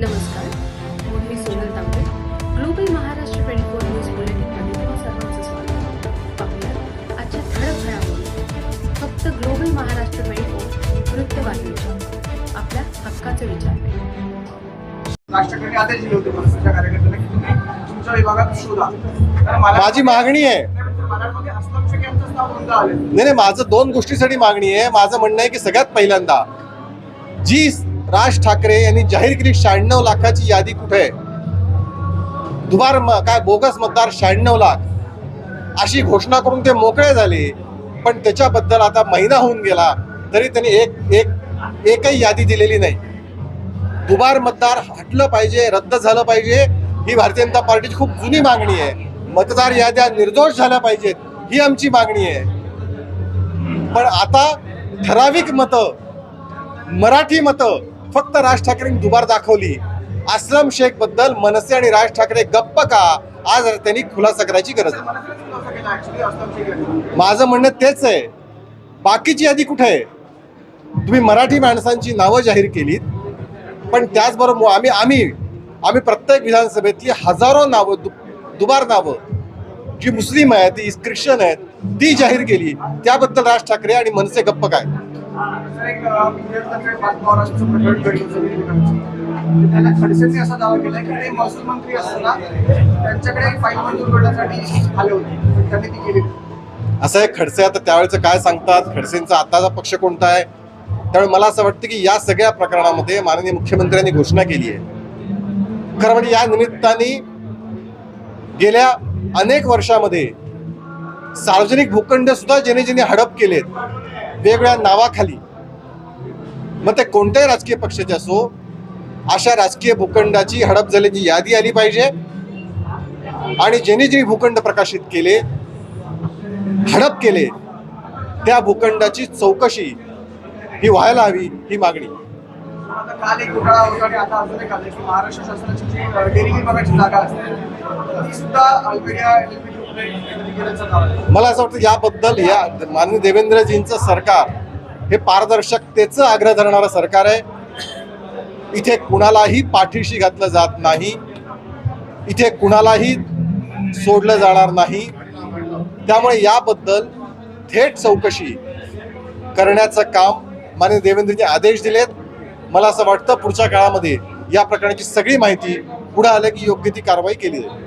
नमस्कार. मी Sonal Tambe. Global Maharashtra twenty four news बुलेटिनमध्ये तुम्हा सर्वांचं स्वागत. पाहूया आजच्या ठळक घडामोडी. फक्त ग्लोबल महाराष्ट्र ट्वेंटी फोर वृत्तवाहिनीच्या. आपल्या हक्काचे विचार. राष्ट्रकडे आदेश दिले होते मनसेच्या कार्यकर्त्यांना की तुम्ही तुमच्या विभागात शोधा. तर मला माझी मागणी आहे. नाही नाही माझं दोन गोष्टीसाठी मागणी आहे. माझं म्हणणं आहे की सगळ्यात पहिल्यांदा जी राज ठाकरे यांनी जाहीर केली शहाण्णव लाखाची यादी कुठे? आहे दुबार म- काय बोगस मतदार शहाण्णव लाख. अशी घोषणा करून ते मोकळे झाले. पण त्याच्याबद्दल आता महिना होऊन गेला तरी त्यांनी एक एक एकही यादी दिलेली नाही. दुबार मतदार हटलं पाहिजे रद्द झालं पाहिजे ही भारतीय जनता पार्टीची खूप जुनी मागणी आहे. मतदार याद्या निर्दोष झाल्या पाहिजेत ही आमची मागणी आहे. पण आता ठराविक मतं मराठी मतं फक्त राज ठाकरेंनी दुबार दाखवली. अस्लम शेखबद्दल मनसे आणि राज ठाकरे गप्प का? आज त्यांनी खुलासा करायची गरज आहे. माझं म्हणणं तेच आहे. बाकीची यादी कुठे आहे? तुम्ही मराठी माणसांची नावं जाहीर केलीत पण त्याचबरोबर आम्ही आम्ही आम्ही प्रत्येक विधानसभेतली हजारो नावं दु दुबार नावं जी मुस्लिम आहे ती ख्रिश्चन आहेत ती जाहीर केली. त्याबद्दल राज ठाकरे आणि मनसे गप्प काय? त्याला खडसेंनी असा दावा केला की ते महसूल मंत्री असताना त्यांच्याकडे फाईल मंजूर करण्यासाठी आले होते. त्यांनी ती केली. असं आहे खडसे आता त्यावेळेचं काय सांगतात? खडसेंचा आताचा पक्ष कोणता आहे? त्यामुळे मला असं वाटतं की या सगळ्या प्रकरणामध्ये माननीय मुख्यमंत्र्यांनी घोषणा केली आहे. खरं म्हणजे या निमित्ताने गेल्या अनेक वर्षामध्ये सार्वजनिक भूखंड सुद्धा ज्याने ज्याने हडप केलेत. वेगवेगळ्या नावाखाली. मग ते कोणत्याही राजकीय पक्षाचे असो अशा राजकीय भूखंडाची हडप झाल्याची यादी आली पाहिजे. आणि ज्यांनी जे भूखंड प्रकाशित केले हडप केले त्या भूखंडाची चौकशी ही व्हायला हवी ही मागणी. आता काल एक घोटाळा होता आणि आता अजून एक आलं की महाराष्ट्र शासनाची जी डेअरी विभागाची जागा असते ती सुद्धा मला असं वाटतं याबद्दल या माननीय देवेंद्रजींचं सरकार हे पारदर्शकतेचं आग्रह धरणारं सरकार आहे. इथे कुणालाही पाठीशी घातलं जात नाही. इथे कुणालाही सोडलं जाणार नाही. त्यामुळे याबद्दल थेट चौकशी करण्याचं काम माननीय देवेंद्रजी आदेश दिलेत. मला असं वाटतं पुढच्या काळामध्ये या प्रकरणाची सगळी माहिती पुढे आलं की योग्य ती कारवाई केली जाईल.